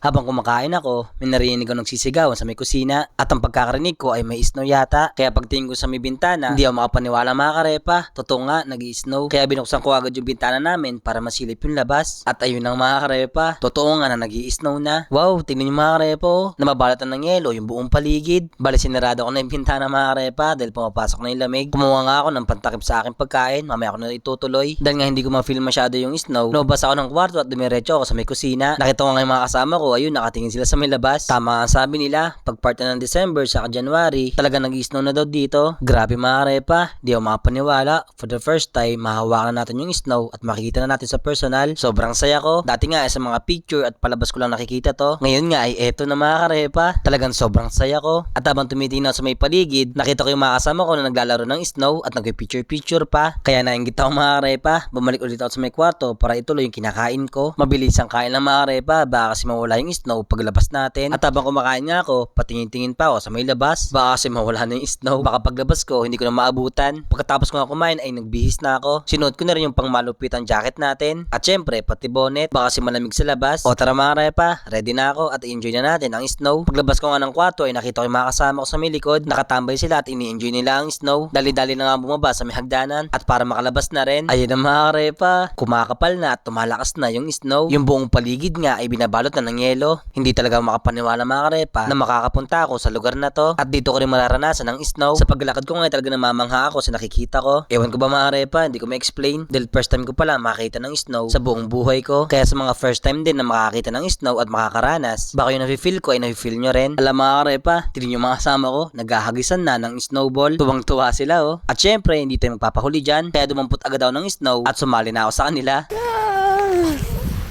Habang kumakain ako, may narinig ko nagsisigawan sa may kusina at ang pagkakarinig ko ay may snow yata. Kaya pagtingin ko sa may bintana, hindi ako makapaniwala mga karepa. Totoo nga, nag snow Kaya binuksan ko agad yung bintana namin para masilip yung labas. At ayun ang mga karepa, totoo nga na nag snow na. Wow, tingnan yung mga karepa oh. Namabalatan ng yelo yung buong paligid. Bali sinarado ko na yung bintana mga karepa dahil pumapasok na yung lamig. Kumuha nga ako ng pantakip sa aking pagkain. Mamaya ako na itutuloy. Dahil nga hindi ko ma-feel masyado yung snow. Lumabas ako ng kwarto at dumiretso ako sa may kusina. Nakita ko nga yung mga kasama ko, ayun, nakatingin sila sa may labas. Tama ang sabi nila, pag part na ng December sa January, talaga nag-snow na daw dito. Grabe mga karepa, di ako makapaniwala. For the first time, mahawakan na natin yung snow at makikita na natin sa personal. Sobrang saya ko. Dati nga sa mga picture at palabas ko lang nakikita to. Ngayon nga ay eto na mga karepa. Talagang sobrang saya ko. At habang tumitingin sa may paligid, nakita ko yung mga kasama ko na naglalaro ng snow at nagpipicture-picture pa. Kaya nainggit ako mga karepa. Bumalik ulit ako sa may kwarto para ituloy yung kinakain ko. Mabilis ang kain ng mga karepa baka kasi mawala yung snow paglabas natin. At habang kumakain nga ako, patingin-tingin pa ako sa may labas. Baka kasi mawala na yung snow. Baka paglabas ko, hindi ko na maabutan. Pagkatapos ko nga kumain ay nagbihis na ako. Sinuot ko na rin yung pangmalupitang jacket natin. At syempre, pati bonnet. Baka kasi malamig sa labas. O tara mga repa, ready na ako at enjoy na natin ang snow. Paglabas ko nga ng kwarto ay nakita ko yung mga kasama ko sa may likod. Nakatambay sila at ini-enjoy nila ang snow. Dali-dali na nga bumaba sa may hagdanan. At para makalabas na rin, ayun ang mga repa. Kumakapal na at tumalakas na yung snow. Yung buong paligid nga ay binabalot na ng yelo. Hindi talaga makapaniwala mga karepa na makakapunta ako sa lugar na to. At dito ko rin mararanasan ang snow. Sa paglakad ko nga ay talaga namamangha ako sa nakikita ko. Ewan ko ba mga karepa, hindi ko ma-explain. Dahil first time ko pala makakita ng snow sa buong buhay ko. Kaya sa mga first time din na makakita ng snow at makakaranas, baka yung nafe-feel ko ay nafe-feel nyo rin. Alam mga karepa, tignan yung mga kasama ko, naghahagisan na ng snowball. Tuwang-tuwa sila oh. At syempre, hindi tayo magpapahuli dyan. Kaya dumampot agad ako ng snow at sumali na ako sa kanila.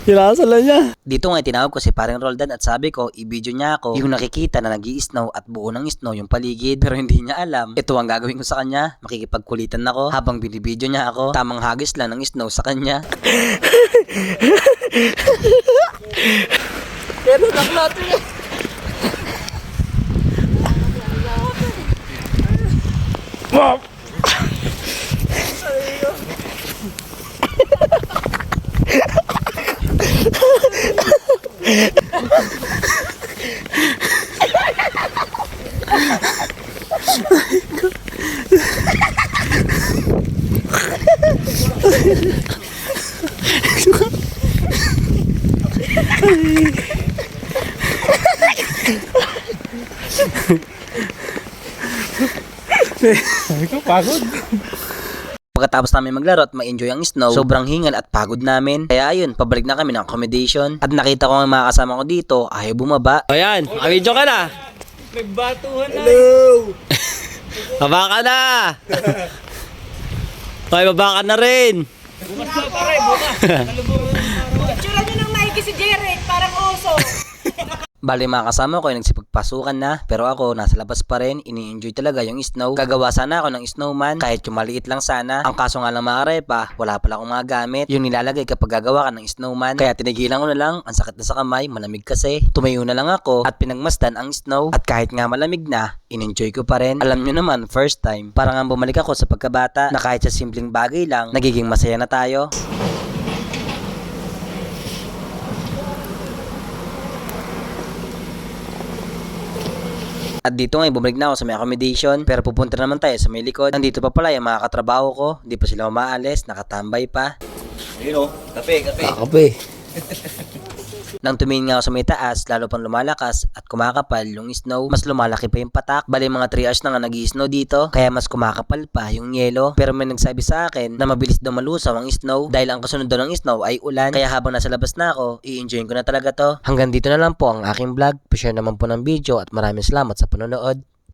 Kinasala niya. Dito nga tinawag ko si paring Roldan at sabi ko, i-video niya ako yung nakikita na nag snow at buo ng snow yung paligid. Pero hindi niya alam, ito ang gagawin ko sa kanya. Makikipagkulitan ako habang binibideo niya ako. Tamang hagis lang ng snow sa kanya. Pero naklato niya. Sabi ko, pagod. Pagkatapos namin maglaro at ma-enjoy ang snow, sobrang hingal at pagod namin. Kaya ayun, pabalik na kami ng accommodation. At nakita ko ang mga kasama ko dito, ayaw bumaba. Ayan, video ka na. Nagbatuhan na. Hello! Baba ka na! Okay, baba ka na rin! Bukas na pare, bukas. Nalubungan ng araw. Tsura nyo ng Nike si Jared, parang oso. Bali mga kasama ko ay nagsipagpasukan na pero ako nasa labas pa rin, ini-enjoy talaga yung snow. Gagawa sana ako ng snowman kahit yung maliit lang sana. Ang kaso nga lang mga repa, wala pala akong mga gamit. Yung nilalagay kapag gagawa ka ng snowman. Kaya tinigilan ko na lang, ang sakit na sa kamay, malamig kasi. Tumayo na lang ako at pinagmasdan ang snow. At kahit nga malamig na, in-enjoy ko pa rin. Alam nyo naman, first time, parang nga bumalik ako sa pagkabata na kahit sa simpleng bagay lang, nagiging masaya na tayo. At dito nga, bumalik na ako sa may accommodation. Pero pupunta naman tayo sa may likod. Nandito pa pala yung mga katrabaho ko. Hindi pa sila umaalis, nakatambay pa. Ayun o, kape, kape. Kakape. Nang tumingin nga ako sa may taas, lalo pang lumalakas at kumakapal yung snow, mas lumalaki pa yung patak. Bali mga 3 hours na nga nag snow dito, kaya mas kumakapal pa yung yelo. Pero may nagsabi sa akin na mabilis daw malusaw ang snow dahil ang kasunod daw ng snow ay ulan. Kaya habang nasa labas na ako, i-enjoy ko na talaga to. Hanggang dito na lang po ang aking vlog. Pa-share naman po ng video at maraming salamat sa panonood.